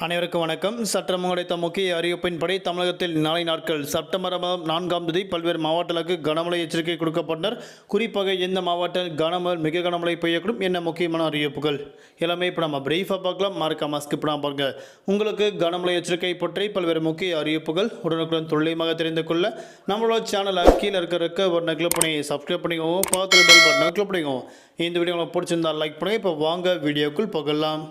அனைவருக்கும் வணக்கம். சட்டம் கிடைத்த முக்கிய அறிவிப்பின்படி தமிழகத்தில் நாளை நாட்கள் செப்டம்பர் மாதம் நான்காம் தேதி பல்வேறு மாவட்டங்களுக்கு கனமழை எச்சரிக்கை கொடுக்கப்பட்டனர். குறிப்பாக எந்த மாவட்டம் கனமழை மிக கனமழை பெய்யக்கூடும் என்ன முக்கியமான அறிவிப்புகள். எல்லாமே இப்போ நம்ம பிரீஃபாக பார்க்கலாம். மறக்காம ஸ்கிப் பண்ணாம பாருங்க. உங்களுக்கு கனமழை எச்சரிக்கை பற்றி பல்வேறு முக்கிய அறிவிப்புகள் உடனுக்குடன் துல்லியமாக தெரிந்து கொள்ள நம்மளோட சேனலை கீழே இருக்கிற ஒரு பட்டனை கிளிக் பண்ணி சப்ஸ்கிரைப் பண்ணிக்கோங்க. பார்த்து பெல் பட்டனை கிளிக் பண்ணிக்கோங்க. இந்த வீடியோ உங்களுக்கு பிடிச்சிருந்தால் லைக் பண்ணுங்கள் இப்போ வாங்க வீடியோக்குள் போகலாம்.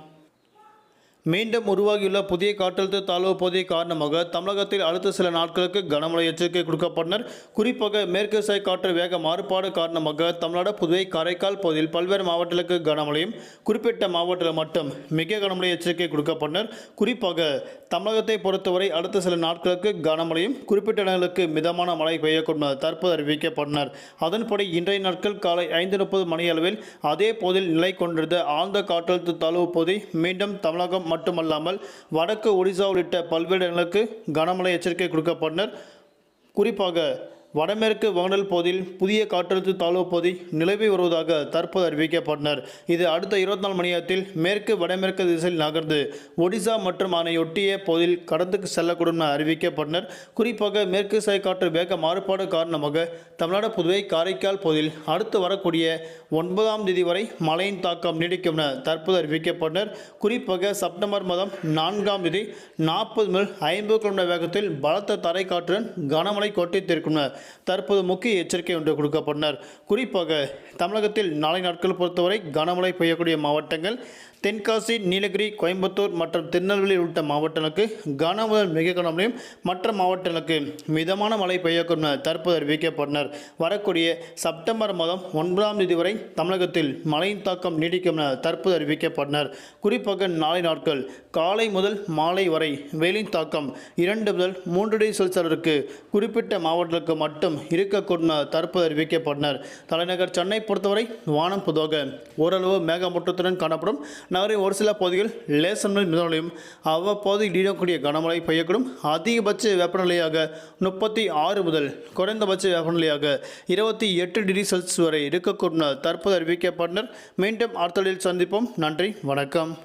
மீண்டும் உருவாகியுள்ள புதிய காற்றழுத்த தாழ்வு பகுதி காரணமாக தமிழகத்தில் அடுத்த சில நாட்களுக்கு கனமழை எச்சரிக்கை கொடுக்கப்பட்டனர். குறிப்பாக மேற்கு சாய் காற்று வேக மாறுபாடு காரணமாக தமிழ்நாடு புதுவை காரைக்கால் பகுதியில் பல்வேறு மாவட்டங்களுக்கு கனமழையும் குறிப்பிட்ட மாவட்டத்தில் மட்டும் மிக கனமழை எச்சரிக்கை கொடுக்கப்பட்டனர். குறிப்பாக தமிழகத்தை பொறுத்தவரை அடுத்த சில நாட்களுக்கு கனமழையும் குறிப்பிட்ட இடங்களுக்கு மிதமான மழை பெய்யக்கூடும் தற்போது அறிவிக்கப்பட்டனர். அதன்படி இன்றைய நாட்கள் காலை ஐந்து முப்பது மணியளவில் அதே பகுதியில் நிலை கொண்டிருந்த ஆழ்ந்த காற்றழுத்த தாழ்வு பகுதி மீண்டும் தமிழகம் மட்டுமல்லாமல் வடக்கு ஒடிசா உள்ளிட்ட பல்வேறு இடங்களுக்கு கனமழை எச்சரிக்கை கொடுக்கப்பட்டனர். குறிப்பாக வடமேற்கு வங்கடல் பகுதியில் புதிய காற்றழுத்த தாழ்வு பகுதி நிலவி வருவதாக தற்போது அறிவிக்கப்பட்டனர். இது அடுத்த இருபத்தி நாலு மணி நேரத்தில் மேற்கு வடமேற்கு திசையில் நகர்ந்து ஒடிசா மற்றும் அதனையொட்டிய பகுதியில் கடந்து செல்லக்கூடும் என அறிவிக்கப்பட்டனர். குறிப்பாக மேற்கு சை காற்று வேக மாறுபாடு காரணமாக தமிழ்நாடு புதுவை காரைக்கால் பகுதியில் அடுத்து வரக்கூடிய ஒன்பதாம் தேதி வரை மழையின் தாக்கம் நீடிக்கும் என தற்போது அறிவிக்கப்பட்டனர். குறிப்பாக செப்டம்பர் மாதம் நான்காம் தேதி நாற்பது முதல் ஐம்பது கிலோமீட்டர் வேகத்தில் பலத்த தரை காற்றுடன் கனமழை கொட்டித்திருக்கும் என தற்போது முக்கிய எச்சரிக்கை ஒன்று கொடுக்கப்பட்டனர். குறிப்பாக தமிழகத்தில் நாளை நாட்கள் பொறுத்தவரை கனமழை பெய்யக்கூடிய மாவட்டங்கள் தென்காசி நீலகிரி கோயம்புத்தூர் மற்றும் திருநெல்வேலி உள்ளிட்ட மாவட்டங்களுக்கு கன முதல் மிக கனமழையும் மற்ற மாவட்டங்களுக்கு மிதமான மழை பெய்யக்கூடும் தற்போது அறிவிக்கப்பட்டனர். வரக்கூடிய செப்டம்பர் மாதம் ஒன்பதாம் தேதி வரை தமிழகத்தில் மழையின் தாக்கம் நீடிக்கும் என தற்போது அறிவிக்கப்பட்டனர். குறிப்பாக நாளை நாட்கள் காலை முதல் மாலை வரை வெயிலின் தாக்கம் இரண்டு முதல் மூன்று டிகிரி செல்சியருக்கு குறிப்பிட்ட மாவட்டங்களுக்கு மட்டும் இருக்கக்கூடும் தற்போது அறிவிக்கப்பட்டனர். தலைநகர் சென்னை பொறுத்தவரை வானம் பொதுவாக ஓரளவு மேகமூட்டத்துடன் காணப்படும். நகரின் ஒரு சில பகுதிகள் லேசன் மிதமலையும் அவ்வப்போது இடக்கூடிய கனமழை பெய்யக்கூடும். அதிகபட்ச வெப்பநிலையாக முப்பத்தி ஆறு முதல் குறைந்தபட்ச வெப்பநிலையாக இருபத்தி எட்டு டிகிரி செல்சியஸ் வரை இருக்கக்கூடும் தற்போது அறிவிக்கப்பட்டனர். மீண்டும் அடுத்த சந்திப்போம். நன்றி. வணக்கம்.